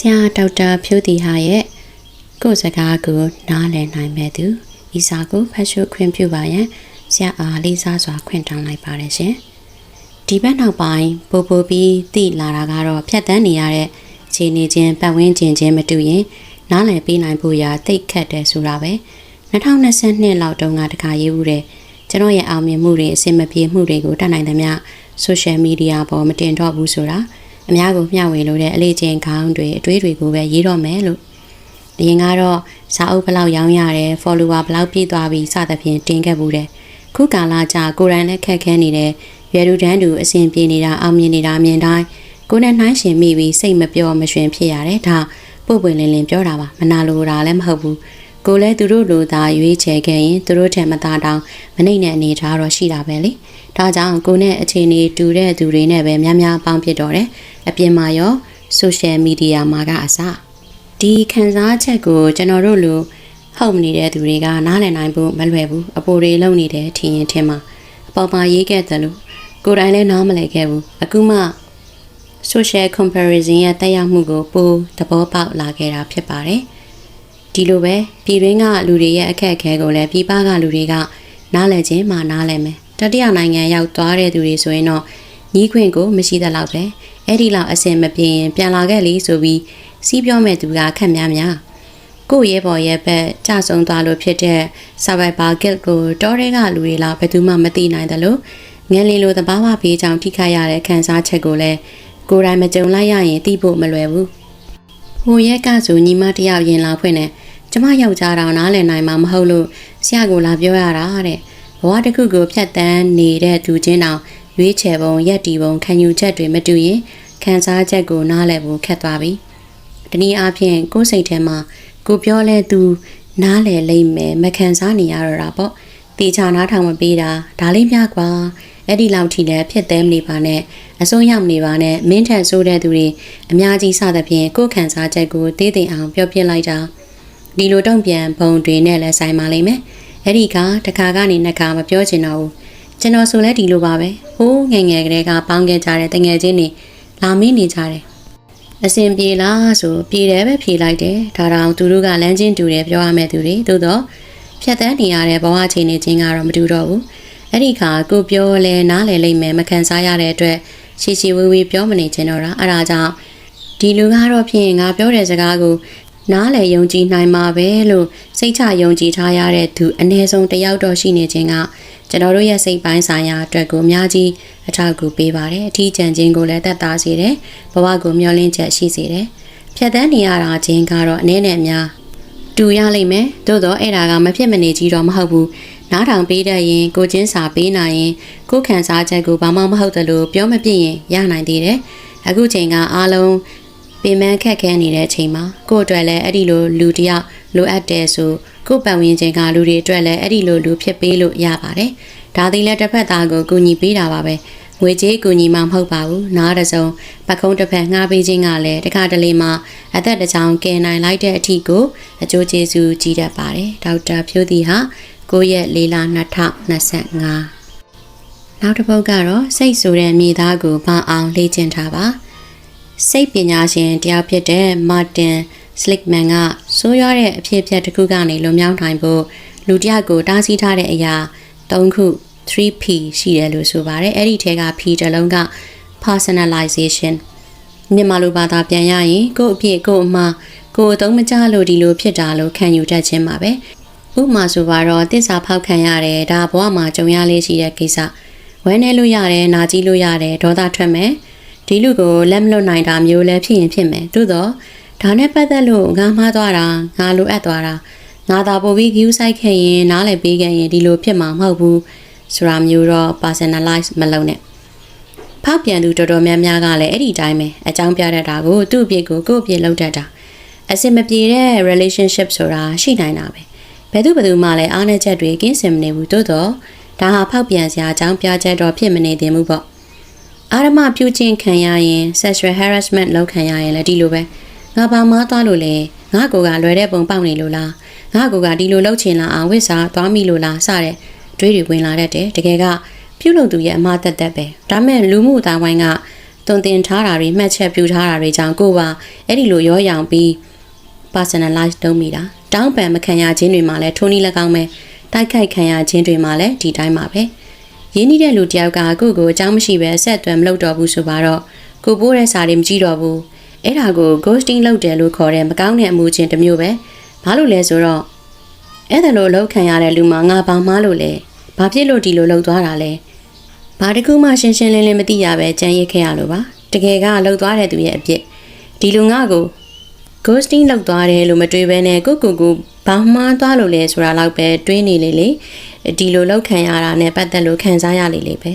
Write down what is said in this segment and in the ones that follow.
ဆရာဒေါက်တာဖြိုးတီဟာရဲ့ကိုယ်စကားကိုနားလည်နိုင်မဲ့သူဤစာကိုဖတ်ရှုခွင့်ပြုပါရန်ဆရာအားလေးစားစွာခွင့်တောင်းလိုက်ပါတယ်ရှင်ဒီဘက်နောက်ပိုင်းပို့ပို့ပြီးတိလာတာကတော့ဖြတ်တန်းနေရတဲ့ခြေနေချင်းပတ်ဝန်းကျင်ချင်းမတူရင်နားလည်ပေးနိုင်ဖို့ရာတိတ်ခတ်တယ်ဆိုတာပဲ2022လောက်တုန်းကတခါရေးဦးတယ်ကျွန်တော်ရဲ့အောင်မြင်မှုတွေအစင်မပြေမှုတွေကိုတတ်နိုင်သမျှ social media ပေါ်မတင်တော့ဘူးဆိုတာ အများကိုမျှဝေလို့တဲ့အလေးချင်းခေါင်းတွေအတွေးတွေကိုပဲရေးတော့မယ်လို့အရင်ကတော့စာအုပ်ဘလောက်ရောင်းရတယ် follower ဘလောက်ပြည့်သွားပြီစသဖြင့်တင်ခဲ့ဘူးတယ်ခုကာလကြာကိုယ်တိုင်လည်းခက်ခဲနေတယ်ရွယ်လူတန်းတူအစဉ်ပြေနေတာအောင်မြင်နေတာမြင်တိုင်းကိုယ်နဲ့နှိုင်းရှင်မိပြီးစိတ်မပျော်မရွှင်ဖြစ်ရတယ်ဒါပို့ပွင့်လင်းလင်းပြောတာပါမနာလိုတာလည်းမဟုတ်ဘူး ကိုလည်းသူတို့လိုသာရွေးချယ်ခဲ့ရင်သူတို့ထက်မသာတောင်မနှိမ့်တဲ့အနေထားတော့ရှိတာပဲလေဒါကြောင့်ကိုနဲ့အခြေအနေတူတဲ့သူတွေနဲ့ပဲများများပေါင်းဖြစ်တော့တယ်အပြင်မှာရော social media မှာကအစဒီခံစားချက်ကိုကျွန်တော်တို့လိုဟုတ်မနေတဲ့သူတွေကနားလည်နိုင်ဖို့မလွယ်ဘူးအပေါ်တွေလုံနေတယ်ထင်ရင်ထင်မှာအပေါ်မှာရေးခဲ့တယ်လို့ကိုယ်တိုင်လည်းနားမလည်ခဲ့ဘူးအခုမှ social comparison ရဲ့တက်ရောက်မှုကိုပိုသဘောပေါက်လာခဲ့တာဖြစ်ပါတယ် ဒီလိုပဲပြည်တွင်းကလူတွေရဲ့အခက်အခဲကိုလည်းပြည်ပကလူတွေကနားလည်ခြင်းမှနားလည်မယ်တတိယနိုင်ငံရောက်သွားတဲ့သူတွေဆိုရင်တော့ညီးခွင့်ကိုမရှိသလောက်ပဲအဲ့ဒီလောက်အစင်မပြေရင်ပြန်လာခဲ့လေဆိုပြီးစီးပြောမဲ့သူကခက်များများကိုယ့်ရဲဘော်ရဲ့ဘက်ကြဆုံသွားလို့ဖြစ်တဲ့ survivor guild ကိုတောထဲကလူတွေလောက်ဘယ်သူမှမသိနိုင်တယ်လို့ငယ်လီလိုသဘာဝဘေးကြောင့်ထိခိုက်ရတဲ့ခံစားချက်ကိုလည်းကိုယ်တိုင်မကြုံလိုက်ရရင်သိဖို့မလွယ်ဘူး။ ဟိုရက်ကဆိုညီမတယောက်ရင်လာဖွင့်နေကျမယောက်ျားတော်နားလည်နိုင်မှာမဟုတ်လို့ဆရာကိုလာပြောရတာတဲ့။ဘဝတစ်ခုကိုဖြတ်တန်းနေတဲ့သူချင်းတောင်ရွေးချယ်ပုံရက်တီပုံခံယူချက်တွေမတူရင်ခံစားချက်ကိုနားလည်ဖို့ခက်သွားပြီ။တနည်းအားဖြင့်ကိုယ်စိတ်ထဲမှာကိုပြောလဲသူနားလည်လိမ့်မယ်မခံစားနေရတော့တာပေါ့။ တေချာနားထောင်မပေးတာဒါလေးများကွာအဲ့ဒီလောက်ထိလည်းဖြစ်သေးမနေပါနဲ့အစိုးရမနေပါနဲ့မင်းထက်ဆိုးတဲ့သူတွေအများကြီးစသဖြင့်ကိုယ်ခံစားချက်ကိုသေးသိအောင်ပြောပြလိုက်တာဒီလိုတုံ့ပြန်ဘုံတွေနဲ့လည်းဆိုင်ပါလိမ့်မယ်အဲ့ဒီကတခါကနေနှစ်ခါမပြောချင်တော့ဘူးကျွန်တော်ဆိုလဲဒီလိုပါပဲဟိုးငယ်ငယ်ကလေးကပေါင်းခဲ့ကြတဲ့တငယ်ချင်းတွေလာမင်းနေကြတယ်အစင်ပြေလားဆိုပြေတယ်ပဲဖြေလိုက်တယ်ဒါတောင်သူတို့ကလမ်းချင်းတူတယ်ပြောရမယ့်သူတွေသို့တော့ ဖြတ်တန်းနေရတဲ့ဘဝအခြေအနေချင်းကတော့မတူတော့ဘူးအဲ့ဒီခါကိုပြောလဲနားလည်လိမ့်မယ်မခံစားရတဲ့အတွက်ရှီရှီဝေးဝေးပြောမနေချင်တော့တာအဲ့ဒါကြောင့်ဒီလူကတော့ဖြင့်ငါပြောတဲ့စကားကိုနားလည်ယုံကြည်နိုင်မှာပဲလို့စိတ်ချယုံကြည်ထားရတဲ့သူအ ਨੇ ဆုံးတယောက်တော့ရှိနေခြင်းကကျွန်တော်တို့ရဲ့စိတ်ပိုင်းဆိုင်ရာအတွက်ကိုအများကြီးအထောက်အကူပေးပါတယ်အထီးကျန်ခြင်းကိုလည်းတက်တာစေတယ်ဘဝကိုမျှော်လင့်ချက်ရှိစေတယ်ဖြတ်တန်းနေရတာချင်းကတော့အနေနဲ့များ တူရလိမ့်မယ်သို့တော့အဲ့ဒါကမဖြစ်မနေကြီးတော့မဟုတ်ဘူးနားထောင်ပေးတတ်ရင်ကိုချင်းစာပေးနိုင်ရင်ကိုခံစားချက်ကိုဘာမှမဟုတ်တယ်လို့ပြောမပြစ်ရင်ရနိုင်သေးတယ်အခုချိန်ကအားလုံးပင်မခက်ခဲနေတဲ့အချိန်မှာကို့အတွက်လည်းအဲ့ဒီလိုလူတယောက်လိုအပ်တယ်ဆိုကို့ပတ်ဝန်းကျင်ကလူတွေအတွက်လည်းအဲ့ဒီလိုလူဖြစ်ပေးလို့ရပါတယ်ဒါသည်လည်းတစ်ဖက်သားကိုကူညီပေးတာပါပဲ ငွေကြေးကူညီမှမဟုတ်ပါဘူးနားတစုံပကုံးတစ်ဖက်ငှားပေးခြင်းကလည်းတခါတလေမှာအသက်တစ်ချောင်းကယ်နိုင်လိုက်တဲ့အထီကိုအကျိုးကျေးဇူးကြီးတတ်ပါတယ်ဒေါက်တာဖြိုးသည်ဟာ9ရက်4လ2025နောက်တစ်ပုဒ်ကတော့စိတ်ဆိုတဲ့မြေသားကိုမအောင်လေ့ကျင့်ထားပါစိတ်ပညာရှင်တယောက်ဖြစ်တဲ့မာတင်စလစ်မန်ကဆိုးရွားတဲ့အဖြစ်အပျက်တစ်ခုကနေလွန်မြောက်နိုင်ဖို့လူတယောက်ကိုတားဆီးထားတဲ့အရာ၃ခု 3P ရှိတယ်လို့ဆိုပါတယ်အဲ့ဒီထဲက P တစ်လုံးက personalization မြန်မာလိုဘာသာပြန်ရရင်ကိုယ့်အဖြစ်ကိုယ့်အမှားကိုယ်အသုံးမကျလို့ဒီလိုဖြစ်တာလို့ခံယူတတ်ခြင်းပါပဲဥပမာဆိုပါတော့တစ္ဆာဖောက်ခံရတယ်ဒါဘဝမှာကြုံရလေးရှိတဲ့ကိစ္စဝမ်းနေလို့ရတယ်နာကြည့်လို့ရတယ်ဒေါသထွက်မယ်ဒီလူကိုလက်မလွတ်နိုင်တာမျိုးလည်းဖြစ်ရင်ဖြစ်မယ်သို့တော့ဒါနဲ့ပတ်သက်လို့ငါမှားသွားတာငါလိုအပ်သွားတာငါသာပို့ပြီး view site ခဲ့ရင်နားလည်ပေးခဲ့ရင်ဒီလိုဖြစ်မှာမဟုတ်ဘူး ဆိုတာမျိုးတော့ personalize မလုပ်နဲ့ဖောက်ပြန်သူတော်တော်များများကလည်းအဲ့ဒီတိုင်းပဲအကြောင်းပြတတ်တာကိုသူ့အပြစ်ကိုကိုယ့်အပြစ်လုပ်တတ်တာအစင်မပြေတဲ့ relationship ဆိုတာရှိနိုင်တာပဲဘယ်သူဘယ်သူမှလည်းအားနည်းချက်တွေကင်းစင်မနေဘူးတိုးတော့ဒါဟာဖောက်ပြန်စရာအကြောင်းပြချက်တော့ဖြစ်မနေသင့်ဘူးပေါ့အာရမပြုချင်းခံရရင် sexual harassment လုပ်ခံရရင်လည်းဒီလိုပဲငါဘာမှသွားလို့လဲငါကိုကလွယ်တဲ့ပုံပေါက်နေလို့လားငါကိုကဒီလိုလှုပ်ချင်လာအောင်ဝစ်စားသွားမိလို့လားစတဲ့ တွေးတွေဝင်လာတတ်တယ်တကယ်ကပြုတ်လို့သူရဲ့အမှားတက်တက်ပဲဒါမဲ့လူမှုအတိုင်းဝိုင်းကတွင်တင်ထားတာတွေမှတ်ချက်ပြုထားတာတွေကြောင့်ကိုပါအဲ့ဒီလိုရောရောင်ပြီး personalize လုပ်မိတာတောင်းပန်မခံရခြင်းတွေမှာလည်းထိုနည်း၎င်းပဲတိုက်ခိုက်ခံရခြင်းတွေမှာလည်းဒီတိုင်းပါပဲရင်းနှီးတဲ့လူတယောက်ကကိုယ့်ကိုအကြောင်းမရှိပဲဆက်အသွယ်မလုပ်တော့ဘူးဆိုပါတော့ကိုပိုးတဲ့စာတွေမကြည့်တော့ဘူးအဲ့ဒါကို ghosting လုပ်တယ်လို့ခေါ်တဲ့မကောင်းတဲ့အမှုချင်းတစ်မျိုးပဲဘာလို့လဲဆိုတော့အဲ့ဒါလိုအလုပ်ခံရတဲ့လူမှာငါဘာမှလို့လဲ ဘာဖြစ်လို့ဒီလိုလုပ်သွားတာလဲဘာတကူမှရှင်းရှင်းလင်းလင်းမသိရပဲကြံရစ်ခဲ့ရလို့ပါတကယ်ကလှုပ်သွားတဲ့သူရဲ့အပြစ်ဒီလူငါကို ghosting လောက်သွားတယ်လို့မတွေးဘဲနဲ့ကိုကိုကိုဘာမှန်းသွားလို့လဲဆိုတာတော့ပဲတွေးနေလေလေဒီလိုလောက်ခံရတာနဲ့ပတ်သက်လို့ခံစားရလေလေပဲ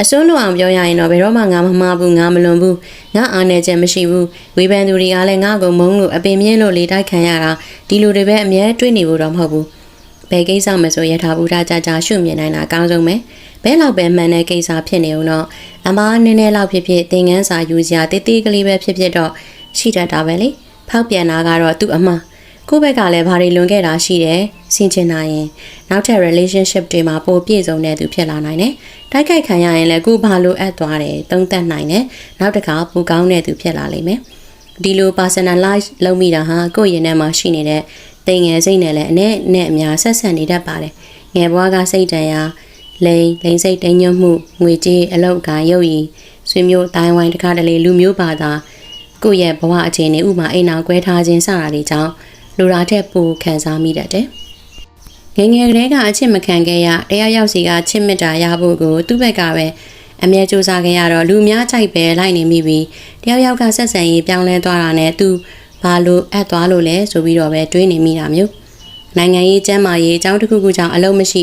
အစွန်းလွန်အောင်ပြောရရင်တော့ဘယ်တော့မှငါမမှားဘူးငါမလွန်ဘူးငါအားနေချက်မရှိဘူးဝေဖန်သူတွေကလည်းငါ့ကိုမုန်းလို့အပင်မြင့်လို့လေတိုက်ခံရတာဒီလိုတွေပဲအမြဲတွေးနေဖို့တော့မဟုတ်ဘူး ဘယ်ကိစ္စမဆိုရထားဘူးထားကြကြရှုမြင်နိုင်တာအကောင်းဆုံးပဲဘဲလောက်ပဲမှန်တဲ့ကိစ္စဖြစ်နေအောင်တော့အမားနည်းနည်းလောက်ဖြစ်ဖြစ်သင်ငန်းစာယူစရာတေးသေးကလေးပဲဖြစ်ဖြစ်တော့ရှိတတ်တာပဲလေဖောက်ပြန်တာကတော့သူ့အမှားကိုယ့်ဘက်ကလည်းဘာတွေလွန်ခဲ့တာရှိတယ်ဆင်ချင်နိုင်ရင်နောက်ထပ် relationship တွေမှာပိုပြည့်စုံတဲ့သူဖြစ်လာနိုင်တယ်တိုက်ခိုက်ခံရရင်လည်းကိုဘာလိုအပ်သွားတယ်သုံးသပ်နိုင်တယ်နောက်တစ်ခါပိုကောင်းတဲ့သူဖြစ်လာလိမ့်မယ်ဒီလို personalize လုပ်မိတာဟာကိုယ့်ရင်ထဲမှာရှိနေတဲ့ တိမ်ငယ်စိတ်နဲ့လည်းအနဲ့နဲ့အများဆက်ဆံနေတတ်ပါတယ်ငယ်ဘွားကစိတ်တန်ရာလိန်လိန်စိတ်တိမ်ညွတ်မှုငွေကြေးအလောက်ကန်ရုပ်ရည်ဆွေမျိုးတိုင်းဝိုင်းတစ်ခါတလေလူမျိုးပါတာကိုယ့်ရဲ့ဘဝအခြေအနေဥမာအိမ်အောင်ကွဲထားခြင်းစတာတွေကြောင့်လူရာထက်ပိုခံစားမိတတ်တယ်ငယ်ငယ်ကလေးကအချစ်မခံခဲ့ရတရားရောက်စီကချစ်မြတ်တာရဖို့ကိုသူ့ဘက်ကပဲအမြဲစူးစမ်းခဲ့ရတော့လူများကြိုက်ပဲလိုက်နေမိပြီးတယောက်ယောက်ကဆက်ဆံရေးပြောင်းလဲသွားတာနဲ့သူ ဘာလို့အပ်သွားလို့လဲဆိုပြီးတော့ပဲတွေးနေမိတာမျိုးနိုင်ငံရေးကျန်းမာရေးအကြောင်းတစ်ခုခုကြောင့်အလုံးမရှိ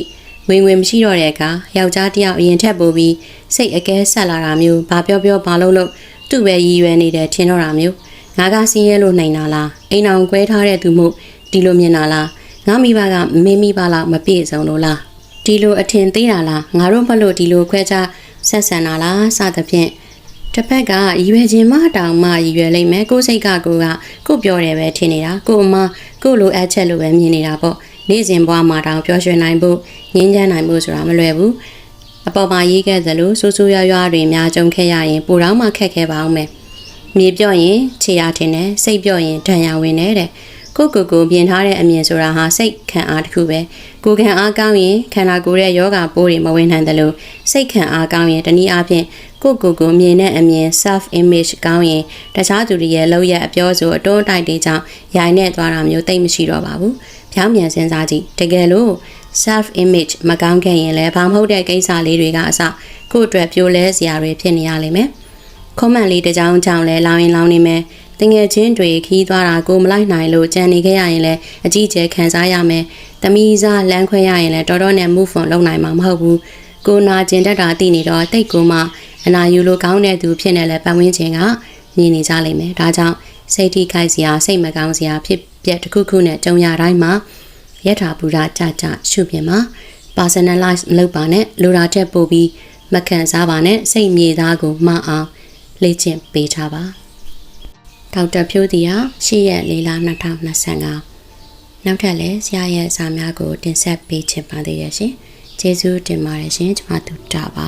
ဝင်ဝင်မရှိတော့တဲ့အခါယောက်ျားတစ်ယောက်အရင်ထက်ပိုပြီးစိတ်အကဲဆက်လာတာမျိုးဘာပြောပြောဘာလို့လို့သူ့ပဲရည်ရွယ်နေတယ်ထင်တော့တာမျိုးငါကစင်းရဲလို့နိုင်တာလားအိမ်အောင်ကွဲထားတဲ့သူမို့ဒီလိုမြင်တာလားငါမိဘကမင်းမိဘလောက်မပြည့်စုံလို့လားဒီလိုအထင်သေးတာလားငါတို့မလို့ဒီလိုခွဲခြားဆက်ဆံတာလားစသဖြင့် တစ်ဖက်ကရည်ရွယ်ခြင်းမတောင်မှရည်ရွယ်လိမ့်မယ်ကိုယ်စိတ်ကကိုကကိုပြောတယ်ပဲထင်နေတာကိုအမကိုလိုအပ်ချက်လိုပဲမြင်နေတာပေါ့နေ့စဉ်ဘဝမှာတောင်ပျော်ရွှင်နိုင်ဖို့ငြင်းချမ်းနိုင်ဖို့ဆိုတာမလွယ်ဘူးအပေါ်မှာရေးခဲ့သလိုဆူဆူရွရွတွေများကြုံခဲ့ရရင်ပိုတော့မှခက်ခဲပါအောင်မယ်မြေပြော့ရင်ခြေရထင်တယ်စိတ်ပြော့ရင်ဒဏ်ရာဝင်တယ်တဲ့ ကိုကိုကိုပြင်ထားတဲ့အမြင်ဆိုတာဟာစိတ်ခံအားတစ်ခုပဲကိုခံအားကောင်းရင်ခန္ဓာကိုယ်ရဲ့ယောဂပိုးတွေမဝင်နိုင်တယ်လို့စိတ်ခံအားကောင်းရင်တနည်းအားဖြင့်ကိုကိုကိုမြင်တဲ့အမြင် self image ကောင်းရင်တခြားသူတွေရဲ့လောက်ရအပြောဆိုအတွန်းတိုက်တွေကြောင့်ရိုင်နဲ့သွားတာမျိုးတိတ်မရှိတော့ပါဘူး။ဖြောင်းပြန်စဉ်းစားကြည့်တကယ်လို့ self image မကောင်းခဲ့ရင်လည်းဘာမဟုတ်တဲ့ကိစ္စလေးတွေကအစကိုယ့်အတွက်ပြိုလဲစရာတွေဖြစ်နေရလိမ့်မယ်။ comment လေးတစ်ကြောင်းကြောင့်လဲလောင်းရင်လောင်းနေမယ်။တငယ်ချင်းတွေခီးသွားတာကိုမလိုက်နိုင်လို့ကြံနေခဲ့ရရင်လည်းအကြီးကျယ်ခံစားရမယ်။တမီးစားလမ်းခွဲရရင်လည်းတော်တော်နဲ့ move on လုပ်နိုင်မှာမဟုတ်ဘူး။ကိုနာကျင်တတ်တာသိနေတော့တိတ်ကိုမှအနာယူလိုကောင်းတဲ့သူဖြစ်နေလဲပတ်ဝန်းကျင်ကမြင်နေကြလိမ့်မယ်။ဒါကြောင့်စိတ်ထိခိုက်စရာစိတ်မကောင်းစရာဖြစ်ပျက်တစ်ခုခုနဲ့ကြုံရတိုင်းမှာယထာဘူရာကြကြရှုပြင်မှာ personalize လုပ်ပါနဲ့လိုတာထက်ပိုပြီးမခံစားပါနဲ့စိတ်မြေသားကိုမအောင် လေ့ကျင့်ပေးထားပါဒေါက်တာဖြိုးတီဟာရှေ့ရက်လေးလ2025နောက်ထပ်လည်းဆရာရဲ့စာများကိုတင်ဆက်ပေးချင်ပါသေးရဲ့ရှင်ကျေးဇူးတင်ပါတယ်ရှင်ကျွန်မတို့တာပါ